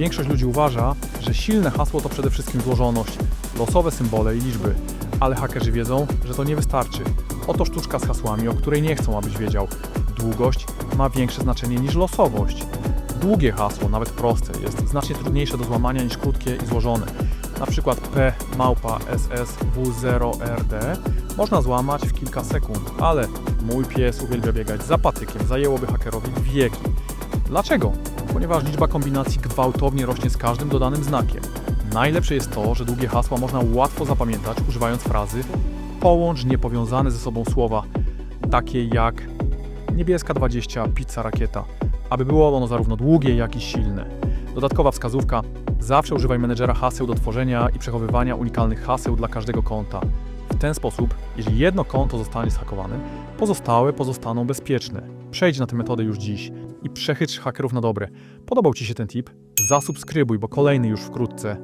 Większość ludzi uważa, że silne hasło to przede wszystkim złożoność, losowe symbole i liczby, ale hakerzy wiedzą, że to nie wystarczy. Oto sztuczka z hasłami, o której nie chcą, abyś wiedział. Długość ma większe znaczenie niż losowość. Długie hasło, nawet proste, jest znacznie trudniejsze do złamania niż krótkie i złożone. Na przykład P małpa SS W0RD można złamać w kilka sekund, ale mój pies uwielbia biegać za patykiem, zajęłoby hakerowi wieki. Dlaczego? Ponieważ liczba kombinacji gwałtownie rośnie z każdym dodanym znakiem. Najlepsze jest to, że długie hasła można łatwo zapamiętać używając frazy połącz niepowiązane ze sobą słowa, takie jak niebieska 20, pizza rakieta, aby było ono zarówno długie, jak i silne. Dodatkowa wskazówka: zawsze używaj menedżera haseł do tworzenia i przechowywania unikalnych haseł dla każdego konta. W ten sposób, jeżeli jedno konto zostanie zhakowane, pozostałe pozostaną bezpieczne. Przejdź na tę metodę już dziś i przechytrz hakerów na dobre. Podobał Ci się ten tip? Zasubskrybuj, bo kolejny już wkrótce.